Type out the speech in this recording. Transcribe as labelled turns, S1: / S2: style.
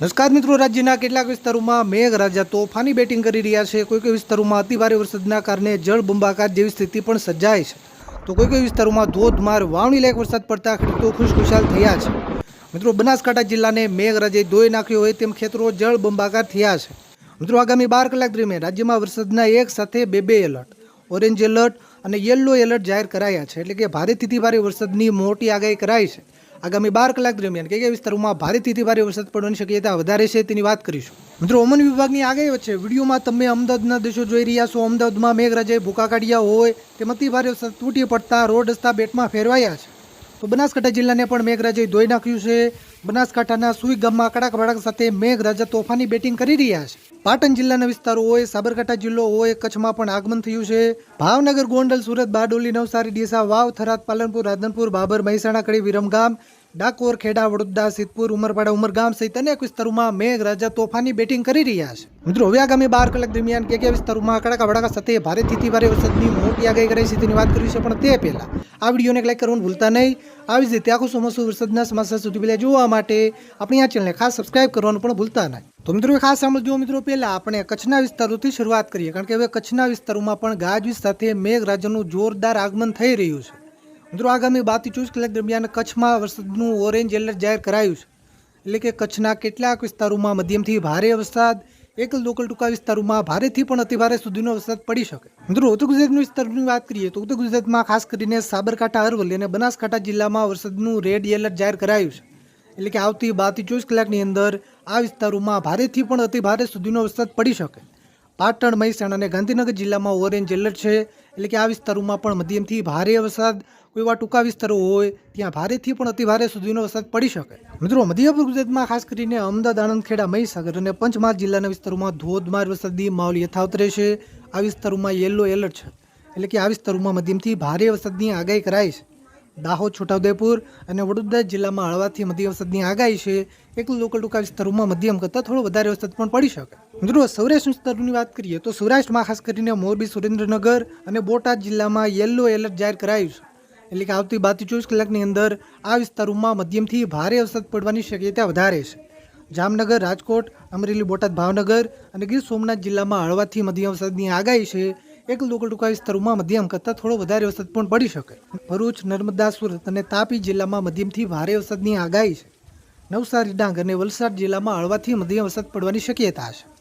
S1: નમસ્કાર મિત્રો, રાજ્યના કેટલાક વિસ્તારોમાં મેઘરાજા તોફાની બેટિંગ કરી રહ્યા છે. કોઈ કોઈ વિસ્તારોમાં અતિભારે વરસાદના કારણે જળ બંબાકાર જેવી સ્થિતિ પણ સર્જાય છે. તો કોઈ કોઈ વિસ્તારોમાં ધોધમાર વાવણી લાયક વરસાદ પડતા ખેડૂતો ખુશખુશાલ થયા છે. મિત્રો, બનાસકાંઠા જિલ્લાને મેઘરાજે ધોઈ નાખ્યો હોય તેમ ખેતરો જળ બંબાકાર થયા છે. મિત્રો, આગામી બાર કલાક દરમિયાન રાજ્યમાં વરસાદના એક સાથે બે બે એલર્ટ, ઓરેન્જ એલર્ટ અને યલો એલર્ટ જાહેર કરાયા છે. એટલે કે ભારેથી ભારે વરસાદની મોટી આગાહી કરાઈ છે. આગામી બાર કલાક દરમિયાન કઈ વિસ્તારોમાં ભારેથી ભારે વરસાદ પડવાની શક્યતા વધારે છે તેની વાત કરીશું. મિત્રો હવામાન વિભાગની આગાહી વચ્ચે વિડીયોમાં તમે અમદાવાદના દેશો જોઈ રહ્યા છો. અમદાવાદમાં મેઘરાજાએ ભૂકા કાઢ્યા હોય તેમ અતિ ભારે વરસાદ તૂટી પડતા રોડ રસ્તા બેટમાં ફેરવાયા છે. તો બનાસકાંઠા જિલ્લાને પણ મેઘરાજાએ ધોઈ નાખ્યું છે. બનાસકાંઠાના સુઈ ગામમાં કડાક ભડાક સાથે મેઘરાજા તોફાની બેટિંગ કરી રહ્યા છે. પાટણ જિલ્લાના વિસ્તારો હોય, સાબરકાંઠા જિલ્લો હોય, કચ્છમાં પણ આગમન થયું છે. ભાવનગર, ગોંડલ, સુરત, બારડોલી, નવસારી, ડીસા, વાવ, થરાદ, પાલનપુર, રાધનપુર, બાબર, મહેસાણા, કડી, વિરમગામ ડાકોર, ખેડા, વડોદરા, સિદ્ધપુર, ઉમરપાડા, ઉમરગામ સહિત અનેક વિસ્તારોમાં મેઘરાજા તોફાની બેટિંગ કરી રહ્યા છે. મિત્રો, હવે આગામી બાર કલાક દરમિયાન કે કયા વિસ્તારોમાં કડાકા વડાકા સાથે ભારેથી ભારે વરસાદની મોટી આગાહી કરી છે તેની વાત કરીશું પણ તે પહેલા આ વિડીયોને લાઈક કરવાનું ભૂલતા નહીં. આવી જ રીતે આખું ચોમાસું વરસાદના સમાચાર સુધી પહેલાં જોવા માટે આપણી આ ચેનલને ખાસ સબસ્ક્રાઇબ કરવાનું પણ ભૂલતા નહીં. તો મિત્રો ખાસ સાંભળજો મિત્રો, પહેલાં આપણે કચ્છના વિસ્તારોથી શરૂઆત કરીએ, કારણ કે હવે કચ્છના વિસ્તારોમાં પણ ગાજવીજ સાથે મેઘરાજાનું જોરદાર આગમન થઈ રહ્યું છે. મિત્રો આગામી બાતી ચોવીસ કલાક દરમિયાન કચ્છમાં વરસાદનું ઓરેન્જ એલર્ટ જાહેર કરાયું છે. એટલે કે કચ્છના કેટલાક વિસ્તારોમાં મધ્યમથી ભારે વરસાદ, એક લોકલ ટૂંકા વિસ્તારોમાં ભારેથી પણ અતિભારે સુધીનો વરસાદ પડી શકે. મિત્રો ઉત્તર ગુજરાતના વિસ્તારોની વાત કરીએ તો ઉત્તર ગુજરાતમાં ખાસ કરીને સાબરકાંઠા, અરવલ્લી અને બનાસકાંઠા જિલ્લામાં વરસાદનું રેડ એલર્ટ જાહેર કરાયું છે. એટલે કે આવતી બારથી ચોવીસ કલાકની અંદર આ વિસ્તારોમાં ભારેથી પણ અતિભારે સુધીનો વરસાદ પડી શકે. પાટણ, મહેસાણા અને ગાંધીનગર જિલ્લામાં ઓરેન્જ એલર્ટ છે. એટલે કે આ વિસ્તારોમાં પણ મધ્યમથી ભારે વરસાદ, કોઈ એવા ટૂંકા વિસ્તારો હોય, ત્યાં ભારેથી પણ અતિભારે સુધીનો વરસાદ પડી શકે. મિત્રો મધ્ય ગુજરાતમાં ખાસ કરીને અમદાવાદ આણંદ ખેડા મહીસાગર અને પંચમહાલ જિલ્લાના વિસ્તારોમાં ધોધમાર વરસાદી માહોલ યથાવત રહેશે. આ વિસ્તારોમાં યલો એલર્ટ છે. એટલે કે આ વિસ્તારોમાં મધ્યમથી ભારે વરસાદની આગાહી કરાઈ છે. દાહોદ, છોટાઉદેપુર અને વડોદરા જિલ્લામાં હળવાથી મધ્ય વરસાદની આગાહી છે. એક લોકલ ટૂંકા વિસ્તારોમાં મધ્યમ કરતાં થોડો વધારે વરસાદ પણ પડી શકે. મિત્રો, સૌરાષ્ટ્ર વિસ્તારોની વાત કરીએ તો સૌરાષ્ટ્રમાં ખાસ કરીને મોરબી, સુરેન્દ્રનગર અને બોટાદ જિલ્લામાં યલો એલર્ટ જાહેર કરાયું છે. એટલે કે આવતી બાતી ચોવીસ કલાકની અંદર આ વિસ્તારોમાં મધ્યમથી ભારે વરસાદ પડવાની શક્યતા વધારે છે. જામનગર, રાજકોટ, અમરેલી, બોટાદ, ભાવનગર અને ગીર સોમનાથ જિલ્લામાં હળવાથી મધ્યમ વરસાદની આગાહી છે. એક લોકલ ટૂંકા વિસ્તારોમાં મધ્યમ કરતાં થોડો વધારે વરસાદ પણ પડી શકે. ભરૂચ નર્મદા સુરત અને તાપી જિલ્લામાં મધ્યમથી ભારે વરસાદની આગાહી છે. નવસારી, ડાંગ અને વલસાડ જિલ્લામાં હળવાથી મધ્યમ વરસાદ પડવાની શક્યતા છે.